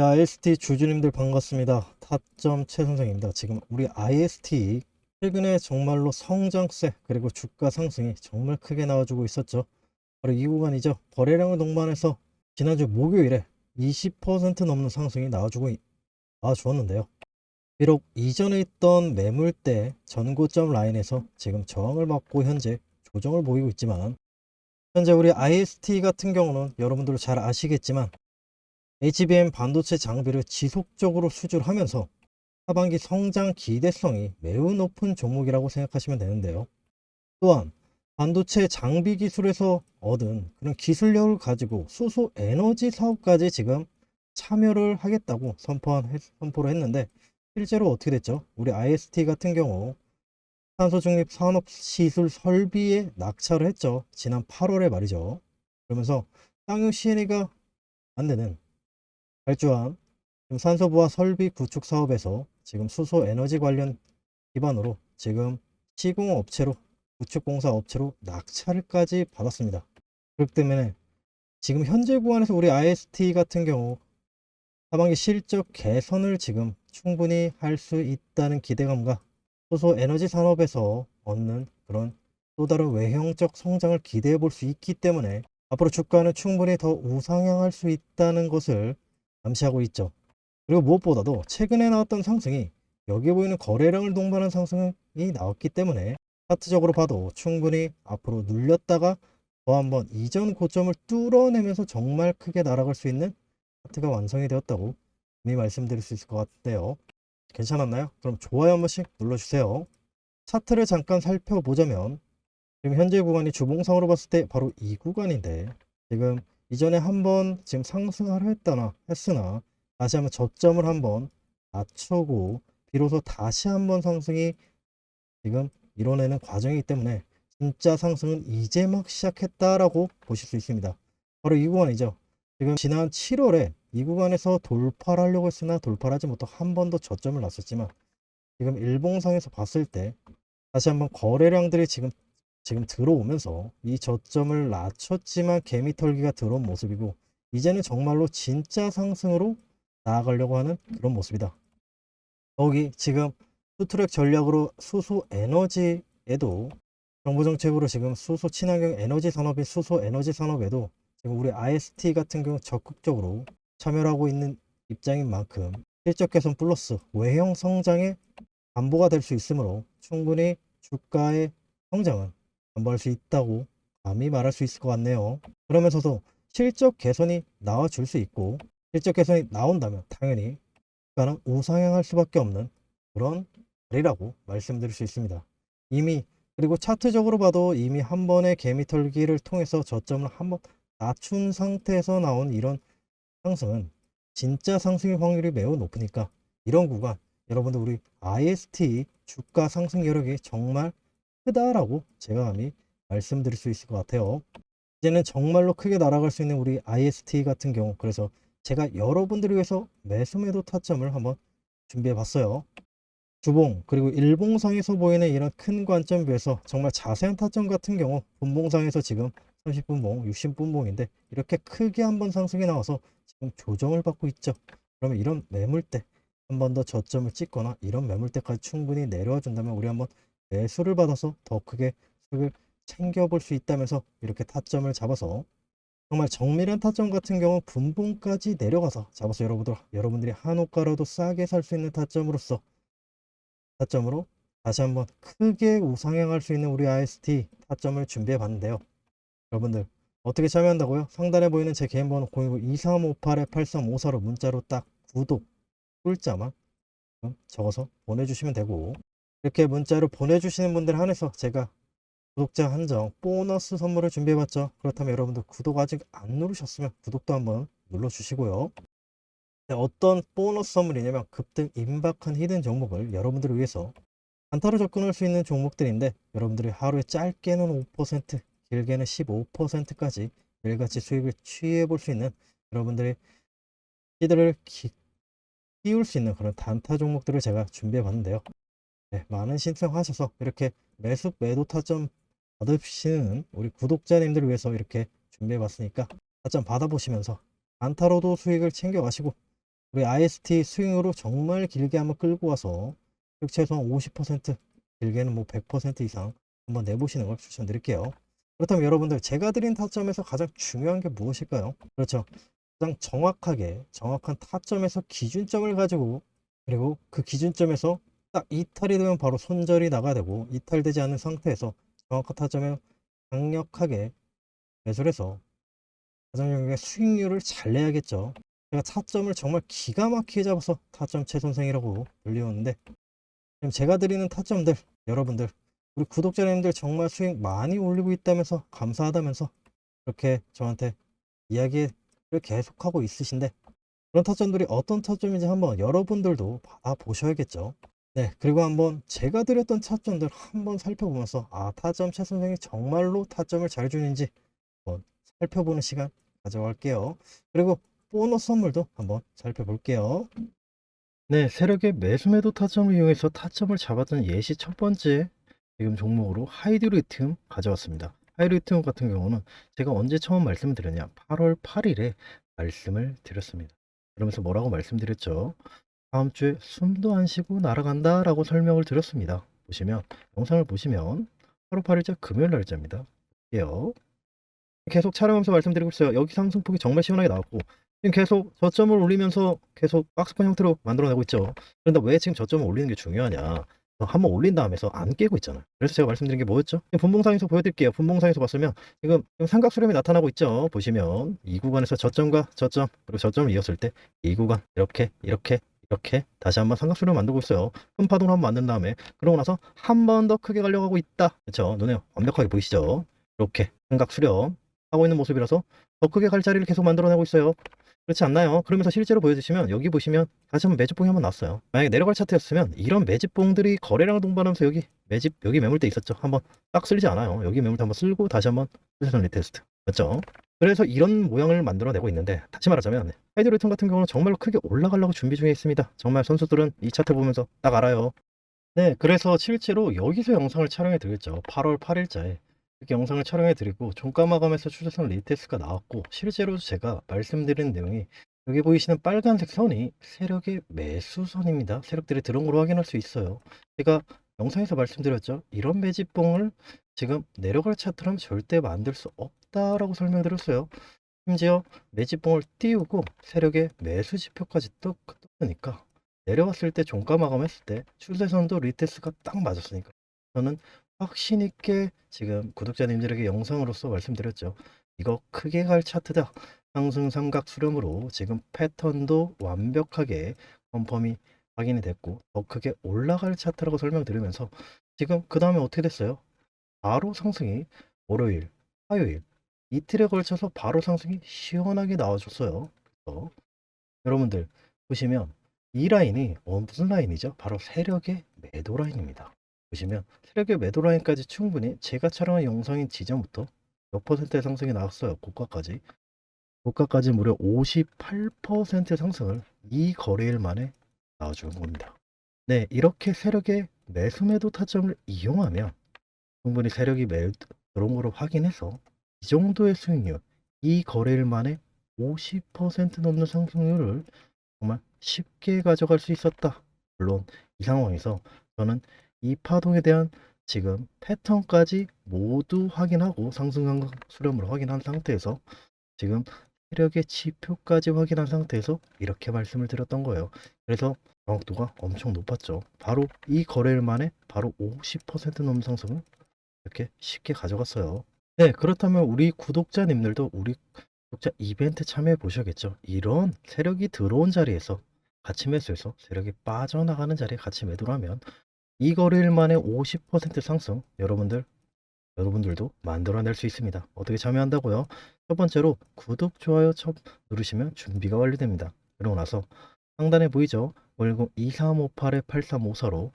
자, IST 주주님들 반갑습니다. 타점 최 선생입니다. 지금 우리 IST 최근에 정말로 성장세 그리고 주가 상승이 정말 크게 나와주고 있었죠. 바로 이 구간이죠. 거래량을 동반해서 지난주 목요일에 20% 넘는 상승이 나와주고 있- 나와주었는데요. 비록 이전에 있던 매물대 전고점 라인에서 지금 저항을 받고 현재 조정을 보이고 있지만 현재 우리 IST 같은 경우는 여러분들 잘 아시겠지만 HBM 반도체 장비를 지속적으로 수출하면서 하반기 성장 기대성이 매우 높은 종목이라고 생각하시면 되는데요. 또한 반도체 장비 기술에서 얻은 그런 기술력을 가지고 수소 에너지 사업까지 지금 참여를 하겠다고 선포한, 했- 선포를 했는데 실제로 어떻게 됐죠? 우리 IST 같은 경우 탄소 중립 산업 시술 설비에 낙찰을 했죠. 지난 8월에 말이죠. 그러면서 쌍용 CNE가 만드는 발주한 지금 산소부화 설비 구축 사업에서 지금 수소 에너지 관련 기반으로 지금 시공 업체로 구축 공사 업체로 낙찰까지 받았습니다. 그렇기 때문에 지금 현재 구간에서 우리 IST 같은 경우 하반기 실적 개선을 지금 충분히 할 수 있다는 기대감과 수소 에너지 산업에서 얻는 그런 또 다른 외형적 성장을 기대해 볼 수 있기 때문에 앞으로 주가는 충분히 더 우상향할 수 있다는 것을 암시하고 있죠. 그리고 무엇보다도 최근에 나왔던 상승이 여기 보이는 거래량을 동반한 상승이 나왔기 때문에 차트적으로 봐도 충분히 앞으로 눌렸다가 더 한번 이전 고점을 뚫어내면서 정말 크게 날아갈 수 있는 차트가 완성이 되었다고 이미 말씀드릴 수 있을 것 같아요. 괜찮았나요? 그럼 좋아요 한 번씩 눌러주세요. 차트를 잠깐 살펴보자면 지금 현재 구간이 주봉상으로 봤을 때 바로 이 구간인데 지금 이전에 한번 지금 상승을 했다나 했으나 다시 한번 저점을 한번 낮추고 비로소 다시 한번 상승이 지금 이뤄내는 과정이기 때문에 진짜 상승은 이제 막 시작했다라고 보실 수 있습니다. 바로 이 구간이죠. 지금 지난 7월에 이 구간에서 돌파를 하려고 했으나 돌파를 하지 못하고 한 번 더 저점을 놨었지만 지금 일봉상에서 봤을 때 다시 한번 거래량들이 지금 지금 들어오면서 이 저점을 낮췄지만 개미 털기가 들어온 모습이고 이제는 정말로 진짜 상승으로 나아가려고 하는 그런 모습이다. 더욱이 지금 수트랙 전략으로 수소 에너지에도 정부 정책으로 지금 수소 친환경 에너지 산업인 수소 에너지 산업에도 지금 우리 IST 같은 경우 적극적으로 참여를 하고 있는 입장인 만큼 실적 개선 플러스 외형 성장의 담보가 될 수 있으므로 충분히 주가의 성장은 담보할 수 있다고 감히 말할 수 있을 것 같네요. 그러면서도 실적 개선이 나와줄 수 있고 실적 개선이 나온다면 당연히 주가는 우상향할 수밖에 없는 그런 자리라고 말씀드릴 수 있습니다. 이미 그리고 차트적으로 봐도 이미 한 번의 개미 털기를 통해서 저점을 한 번 낮춘 상태에서 나온 이런 상승은 진짜 상승의 확률이 매우 높으니까 이런 구간 여러분들 우리 IST 주가 상승 여력이 정말 크다라고 제가 감히 말씀드릴 수 있을 것 같아요. 이제는 정말로 크게 날아갈 수 있는 우리 IST 같은 경우 그래서 제가 여러분들을 위해서 매수매도 타점을 한번 준비해 봤어요. 주봉 그리고 일봉상에서 보이는 이런 큰 관점 비해서 정말 자세한 타점 같은 경우 분봉상에서 지금 30분봉, 60분봉인데 이렇게 크게 한번 상승이 나와서 지금 조정을 받고 있죠. 그러면 이런 매물대 한 번 더 저점을 찍거나 이런 매물대까지 충분히 내려와 준다면 우리 한번 매수를 받아서 더 크게 수익을 챙겨볼 수 있다면서 이렇게 타점을 잡아서 정말 정밀한 타점 같은 경우 분봉까지 내려가서 잡아서 여러분들 여러분들이 한옥가로도 싸게 살 수 있는 타점으로서 타점으로 다시 한번 크게 우상향할 수 있는 우리 IST 타점을 준비해 봤는데요. 여러분들 어떻게 참여한다고요? 상단에 보이는 제 개인 번호 029-2358-8354로 문자로 딱 구독 꿀자만 적어서 보내주시면 되고 이렇게 문자로 보내주시는 분들 한해서 제가 구독자 한정 보너스 선물을 준비해봤죠. 그렇다면 여러분들 구독 아직 안 누르셨으면 구독도 한번 눌러주시고요. 네, 어떤 보너스 선물이냐면 급등 임박한 히든 종목을 여러분들을 위해서 단타로 접근할 수 있는 종목들인데 여러분들이 하루에 짧게는 5% 길게는 15%까지 매일같이 수익을 취해 볼 수 있는 여러분들의 기, 키울 수 있는 그런 단타 종목들을 제가 준비해 봤는데요. 네, 많은 신청하셔서 이렇게 매수 매도 타점 받으시는 우리 구독자님들을 위해서 이렇게 준비해 봤으니까 타점 받아보시면서 단타로도 수익을 챙겨 가시고 우리 IST 스윙으로 정말 길게 한번 끌고 와서 최소한 50% 길게는 뭐 100% 이상 한번 내보시는 걸 추천드릴게요. 그렇다면 여러분들 제가 드린 타점에서 가장 중요한 게 무엇일까요? 그렇죠. 가장 정확하게 정확한 타점에서 기준점을 가지고 그리고 그 기준점에서 딱 이탈이 되면 바로 손절이 나가야 되고 이탈되지 않은 상태에서 정확한 타점에 강력하게 매수를 해서 가장 게 수익률을 잘 내야겠죠. 제가 타점을 정말 기가 막히게 잡아서 타점 최선생이라고 불리웠는데 지금 제가 드리는 타점들 여러분들 우리 구독자님들 정말 수익 많이 올리고 있다면서 감사하다면서 그렇게 저한테 이야기를 계속하고 있으신데 그런 타점들이 어떤 타점인지 한번 여러분들도 봐보셔야겠죠. 네, 그리고 한번 제가 드렸던 타점들 한번 살펴보면서 아 타점 최 선생이 정말로 타점을 잘 주는지 한번 살펴보는 시간 가져갈게요. 그리고 보너스 선물도 한번 살펴볼게요. 네, 세력의 매수매도 타점을 이용해서 타점을 잡았던 예시 첫 번째 지금 종목으로 하이드리튬 가져왔습니다. 하이드리튬 같은 경우는 제가 언제 처음 말씀을 드렸냐? 8월 8일에 말씀을 드렸습니다. 그러면서 뭐라고 말씀드렸죠? 다음 주에 숨도 안 쉬고 날아간다 라고 설명을 드렸습니다. 보시면 영상을 보시면 8월 8일자 금요일 날짜입니다. 계속 촬영하면서 말씀드리고 있어요. 여기 상승폭이 정말 시원하게 나왔고 지금 계속 저점을 올리면서 계속 박스권 형태로 만들어내고 있죠. 그런데 왜 지금 저점을 올리는 게 중요하냐? 한번 올린 다음에서 안 깨고 있잖아요. 그래서 제가 말씀드린 게 뭐였죠? 분봉상에서 보여드릴게요. 분봉상에서 봤으면 지금 삼각 수렴이 나타나고 있죠. 보시면 이 구간에서 저점과 저점 그리고 저점을 이었을 때 이 구간 이렇게 이렇게 이렇게 다시 한번 삼각 수렴 만들고 있어요. 큰 파동을 한번 만든 다음에 그러고 나서 한 번 더 크게 가려고 하고 있다. 그렇죠? 눈에 완벽하게 보이시죠? 이렇게 삼각 수렴 하고 있는 모습이라서 더 크게 갈 자리를 계속 만들어내고 있어요. 그렇지 않나요? 그러면서 실제로 보여주시면 여기 보시면 다시 한번 매집봉이 한번 났어요. 만약에 내려갈 차트였으면 이런 매집봉들이 거래량을 동반하면서 여기 매집 여기 매물대 있었죠. 한번 딱 쓸지 않아요. 여기 매물대 한번 쓸고 다시 한번 수세선 리테스트. 맞죠? 그래서 이런 모양을 만들어내고 있는데 다시 말하자면 하이드로톤 같은 경우는 정말로 크게 올라가려고 준비 중에 있습니다. 정말 선수들은 이 차트 보면서 딱 알아요. 네, 그래서 실제로 여기서 영상을 촬영해 드렸죠. 8월 8일자에 이렇게 영상을 촬영해 드리고 종가 마감에서 추세선 리테스트가 나왔고 실제로 제가 말씀드린 내용이 여기 보이시는 빨간색 선이 세력의 매수선입니다. 세력들이 걸 확인할 수 있어요. 제가 영상에서 말씀드렸죠. 이런 매집봉을 지금 내려갈 차트라면 절대 만들 수 없다라고 설명드렸어요. 심지어 매집봉을 띄우고 세력의 매수 지표까지 떴, 떴으니까 내려왔을 때 종가 마감했을 때 추세선도 리테스트가 딱 맞았으니까 저는 확신 있게 지금 구독자님들에게 영상으로서 말씀드렸죠. 이거 크게 갈 차트다. 상승 삼각 수렴으로 지금 패턴도 완벽하게 컨펌이 확인이 됐고 더 크게 올라갈 차트라고 설명드리면서 지금 그 다음에 어떻게 됐어요? 바로 상승이 월요일, 화요일 이틀에 걸쳐서 바로 상승이 시원하게 나와줬어요. 그래서 여러분들 보시면 이 라인이 어, 무슨 라인이죠? 바로 세력의 매도 라인입니다. 보시면 세력의 매도 라인까지 충분히 제가 촬영한 영상인 지점부터 몇 퍼센트의 상승이 나왔어요. 고가까지. 고가까지 무려 58% 상승을 이 거래일 만에 나와주는 겁니다. 네, 이렇게 세력의 매수 매도 타점을 이용하면 충분히 세력이 매 들어온 거를 확인해서 이 정도의 수익률, 이 거래일 만에 50% 넘는 상승률을 정말 쉽게 가져갈 수 있었다. 물론 이 상황에서 저는 이 파동에 대한 지금 패턴까지 모두 확인하고 상승 감각 수렴을 확인한 상태에서 지금 세력의 지표까지 확인한 상태에서 이렇게 말씀을 드렸던 거예요. 그래서 정확도가 엄청 높았죠. 바로 이 거래일 만에 바로 50% 넘는 상승을 이렇게 쉽게 가져갔어요. 네, 그렇다면 우리 구독자님들도 우리 구독자 이벤트 참여해 보셔야겠죠. 이런 세력이 들어온 자리에서 같이 매수해서 세력이 빠져나가는 자리에 같이 매도를 하면 이 거래일 만에 50% 상승 여러분들 여러분들도 만들어낼 수 있습니다. 어떻게 참여한다고요? 첫 번째로 구독, 좋아요 첫 누르시면 준비가 완료됩니다. 그러고 나서 상단에 보이죠? 510-2358-8354로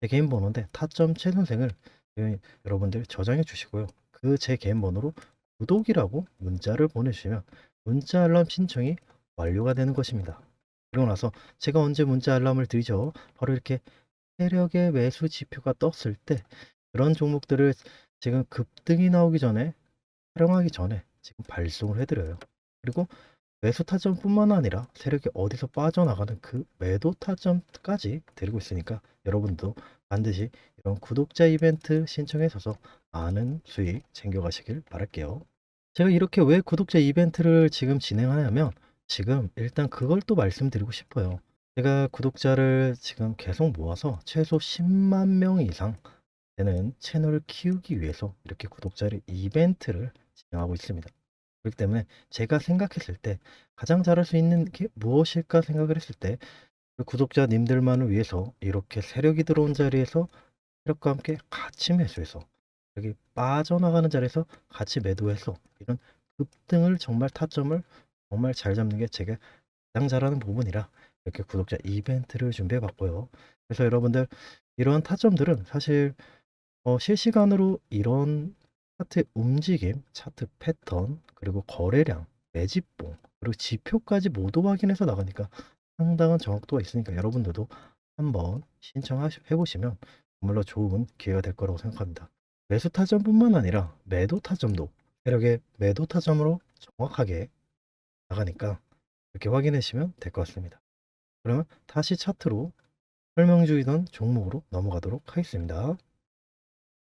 제 개인 번호인데 타점 최 선생을 여러분들 저장해 주시고요. 그 제 개인 번호로 구독이라고 문자를 보내주시면 문자 알람 신청이 완료가 되는 것입니다. 그리고 나서 제가 언제 문자 알람을 드리죠? 바로 이렇게 세력의 매수 지표가 떴을 때 그런 종목들을 지금 급등이 나오기 전에 촬영하기 전에 지금 발송을 해드려요. 그리고 매수 타점뿐만 아니라 세력이 어디서 빠져나가는 그 매도 타점까지 드리고 있으니까 여러분도 반드시 이런 구독자 이벤트 신청해서 많은 수익 챙겨가시길 바랄게요. 제가 이렇게 왜 구독자 이벤트를 지금 진행하냐면 지금 일단 그걸 또 말씀드리고 싶어요. 제가 구독자를 지금 계속 모아서 최소 10만 명 이상 되는 채널을 키우기 위해서 이렇게 구독자를 이벤트를 진행하고 있습니다. 그렇기 때문에 제가 생각했을 때 가장 잘할 수 있는 게 무엇일까 생각을 했을 때그 구독자님들만을 위해서 이렇게 세력이 들어온 자리에서 세력과 함께 같이 매수해서 여기 빠져나가는 자리에서 같이 매도해서 이런 급등을 정말 타점을 정말 잘 잡는 게 제가 가장 잘하는 부분이라 이렇게 구독자 이벤트를 준비해 봤고요. 그래서 여러분들 이러한 타점들은 사실 어, 실시간으로 이런 차트 움직임, 차트 패턴, 그리고 거래량, 매집봉, 그리고 지표까지 모두 확인해서 나가니까 상당한 정확도가 있으니까 여러분들도 한번 신청해 보시면 정말로 좋은 기회가 될 거라고 생각합니다. 매수 타점뿐만 아니라 매도 타점도 세력의 매도 타점으로 정확하게 나가니까 이렇게 확인해 주시면 될 것 같습니다. 그러면 다시 차트로 설명 중이던 종목으로 넘어가도록 하겠습니다.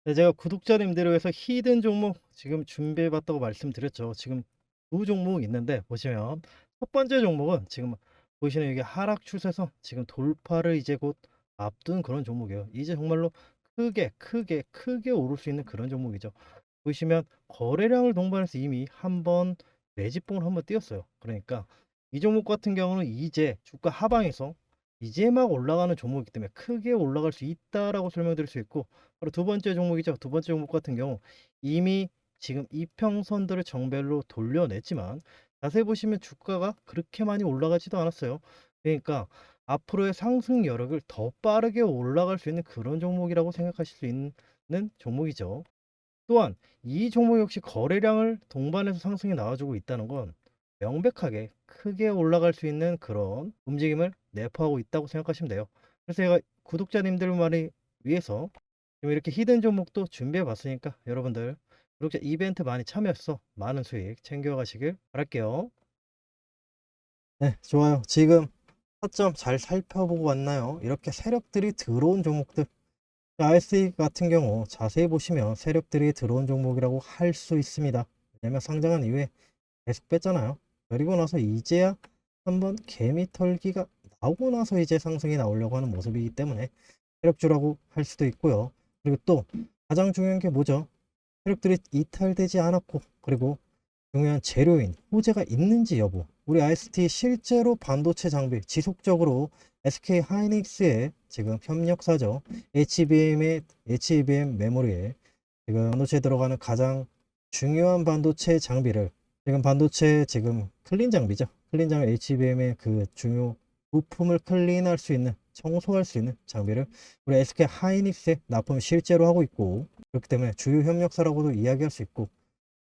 네, 제가 구독자님들을 위해서 히든 종목 지금 준비해 봤다고 말씀드렸죠. 지금 두 종목 있는데 보시면 첫 번째 종목은 지금 보시는 여기 하락 추세선 지금 돌파를 이제 곧 앞둔 그런 종목이에요. 이제 정말로 크게 크게 크게 오를 수 있는 그런 종목이죠. 보시면 거래량을 동반해서 이미 한번 매집봉을 한번 띄었어요. 그러니까 이 종목 같은 경우는 이제 주가 하방에서 이제 막 올라가는 종목이기 때문에 크게 올라갈 수 있다라고 설명드릴 수 있고 바로 두 번째 종목이죠. 두 번째 종목 같은 경우 이미 지금 이평선들을 정배로 돌려냈지만 자세히 보시면 주가가 그렇게 많이 올라가지도 않았어요. 그러니까 앞으로의 상승 여력을 더 빠르게 올라갈 수 있는 그런 종목이라고 생각하실 수 있는 종목이죠. 또한 이 종목 역시 거래량을 동반해서 상승이 나와주고 있다는 건 명백하게 크게 올라갈 수 있는 그런 움직임을 내포하고 있다고 생각하시면 돼요. 그래서 제가 구독자님들만을 위해서 이렇게 히든 종목도 준비해 봤으니까 여러분들 구독자 이벤트 많이 참여해서 많은 수익 챙겨가시길 바랄게요. 네, 좋아요. 지금 타점 잘 살펴보고 왔나요? 이렇게 세력들이 들어온 종목들 RSE 같은 경우 자세히 보시면 세력들이 들어온 종목이라고 할 수 있습니다. 왜냐면 상장한 이후에 계속 뺐잖아요. 그리고 나서 이제야 한번 개미 털기가 나오고 나서 이제 상승이 나오려고 하는 모습이기 때문에 세력주라고 할 수도 있고요. 그리고 또 가장 중요한 게 뭐죠? 세력들이 이탈되지 않았고 그리고 중요한 재료인 호재가 있는지 여부. 우리 IST 실제로 반도체 장비 지속적으로 SK 하이닉스의 지금 협력사죠. HBM의 HBM 메모리에 지금 반도체에 들어가는 가장 중요한 반도체 장비를 지금 반도체 지금 클린 장비죠. 클린 장비 HBM의 그 중요 부품을 클린할 수 있는 청소할 수 있는 장비를 우리 SK 하이닉스에 납품을 실제로 하고 있고 그렇기 때문에 주요 협력사라고도 이야기할 수 있고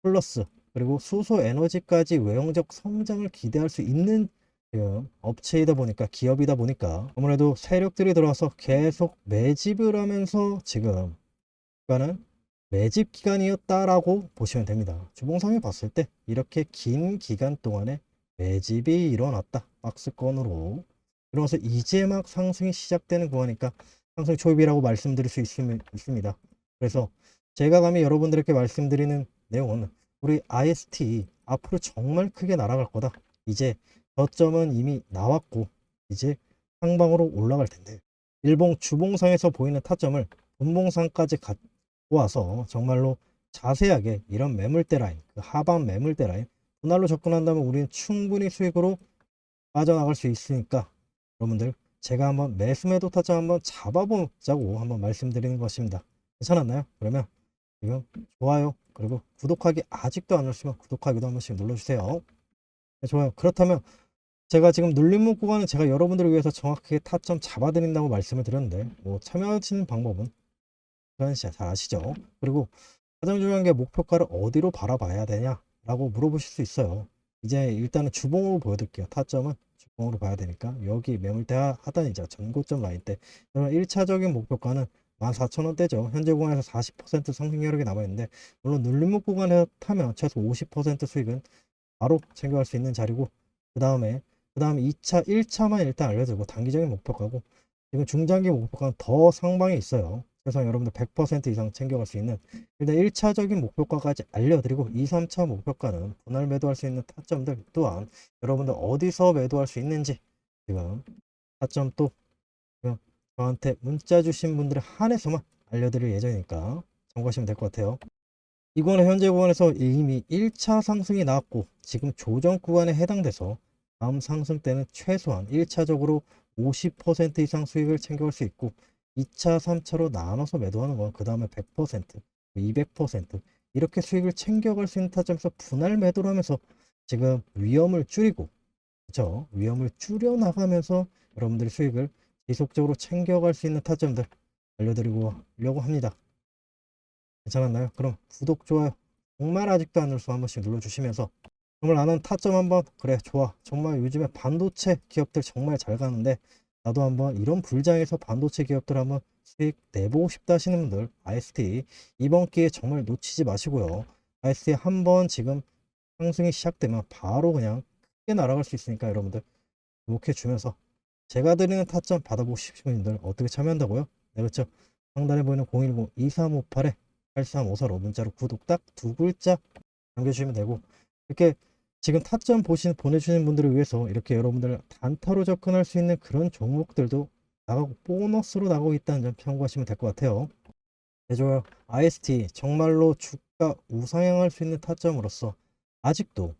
플러스 그리고 수소 에너지까지 외형적 성장을 기대할 수 있는 지금 업체이다 보니까 기업이다 보니까 아무래도 세력들이 들어와서 계속 매집을 하면서 지금 주가는 매집 기간이었다라고 보시면 됩니다. 주봉상에 봤을 때 이렇게 긴 기간 동안에 매집이 일어났다. 박스권으로. 그러면서 이제 막 상승이 시작되는 구간이니까 상승 초입이라고 말씀드릴 수 있습니다. 그래서 제가 감히 여러분들에게 말씀드리는 내용은 우리 IST 앞으로 정말 크게 날아갈 거다. 이제 저점은 이미 나왔고 이제 상방으로 올라갈 텐데 일봉 주봉상에서 보이는 타점을 분봉상까지 갖고 와서 정말로 자세하게 이런 매물대 라인, 그 하반 매물대 라인 분할로 접근한다면 우리는 충분히 수익으로 빠져나갈 수 있으니까 여러분들 제가 한번 매수 매도 타점 한번 잡아보자고 한번 말씀드리는 것입니다. 괜찮았나요? 그러면 지금 좋아요 그리고 구독하기 아직도 안 누르시면 구독하기도 한 번씩 눌러주세요. 네, 좋아요. 그렇다면 제가 지금 눌림목 구간은 제가 여러분들을 위해서 정확하게 타점 잡아드린다고 말씀을 드렸는데 뭐 참여하시는 방법은 잘 아시죠? 그리고 가장 중요한 게 목표가를 어디로 바라봐야 되냐라고 물어보실 수 있어요. 이제 일단은 주봉으로 보여드릴게요. 타점은 주봉으로 봐야 되니까 여기 매물대 하단이죠. 전고점 라인 때 그러면 1차적인 목표가는 14,000원대죠. 현재 구간에서 40% 상승 여력이 남아있는데 물론 눌림목 구간에 타면 최소 50% 수익은 바로 챙겨갈 수 있는 자리고 그 다음에 그 다음에 2차 1차만 일단 알려드리고 단기적인 목표가고 지금 중장기 목표가는 더 상방에 있어요. 그래서 여러분들 100% 이상 챙겨갈 수 있는 일단 1차적인 목표가까지 알려드리고 2, 3차 목표가는 분할 매도할 수 있는 타점들 또한 여러분들 어디서 매도할 수 있는지 지금 타점 또 저한테 문자 주신 분들에 한해서만 알려드릴 예정이니까 참고하시면 될 것 같아요. 이거는 현재 구간에서 이미 1차 상승이 나왔고 지금 조정 구간에 해당돼서 다음 상승 때는 최소한 1차적으로 50% 이상 수익을 챙겨갈 수 있고 2차, 3차로 나눠서 매도하는 건 그 다음에 100%, 200% 이렇게 수익을 챙겨갈 수 있는 타점에서 분할 매도를 하면서 지금 위험을 줄이고 그렇죠? 위험을 줄여 나가면서 여러분들이 수익을 지속적으로 챙겨갈 수 있는 타점들 알려드리려고 합니다. 괜찮았나요? 그럼 구독, 좋아요 정말 아직도 안 눌러서 한 번씩 눌러주시면서 정말 나는 타점 한번 그래 좋아 정말 요즘에 반도체 기업들 정말 잘 가는데 나도 한번 이런 불장에서 반도체 기업들 한번 수익 내보고 싶다 하시는 분들 IST 이번 기회 정말 놓치지 마시고요 IST 한번 지금 상승이 시작되면 바로 그냥 크게 날아갈 수 있으니까 여러분들 주목해 주면서 제가 드리는 타점 받아보고 싶으신 분들 어떻게 참여한다고요? 네 그렇죠 상단에 보이는 010-2358에 8354로 문자로 구독 딱 두 글자 남겨주시면 되고 이렇게 지금 타점 보시 보내주시는 분들을 위해서 이렇게 여러분들 단타로 접근할 수 있는 그런 종목들도 나가고 보너스로 나가고 있다는 점 참고하시면 될 것 같아요. 네, 좋아요. IST 정말로 주가 우상향할 수 있는 타점으로서 아직도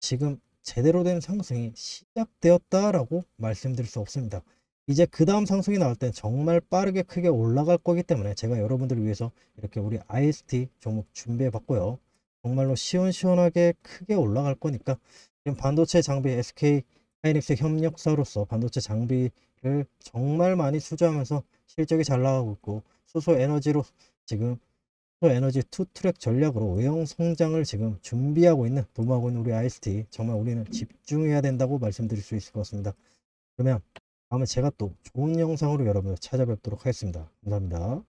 지금 제대로 된 상승이 시작되었다라고 말씀드릴 수 없습니다. 이제 그 다음 상승이 나올 땐 정말 빠르게 크게 올라갈 거기 때문에 제가 여러분들을 위해서 이렇게 우리 IST 종목 준비해 봤고요. 정말로 시원시원하게 크게 올라갈 거니까 지금 반도체 장비 SK 하이닉스 협력사로서 반도체 장비를 정말 많이 수주하면서 실적이 잘 나가고 있고 수소 에너지로 지금 에너지 투 트랙 전략으로 외형 성장을 지금 준비하고 있는 도모하고 우리 IST 정말 우리는 집중해야 된다고 말씀드릴 수 있을 것 같습니다. 그러면 다음에 제가 또 좋은 영상으로 여러분을 찾아뵙도록 하겠습니다. 감사합니다.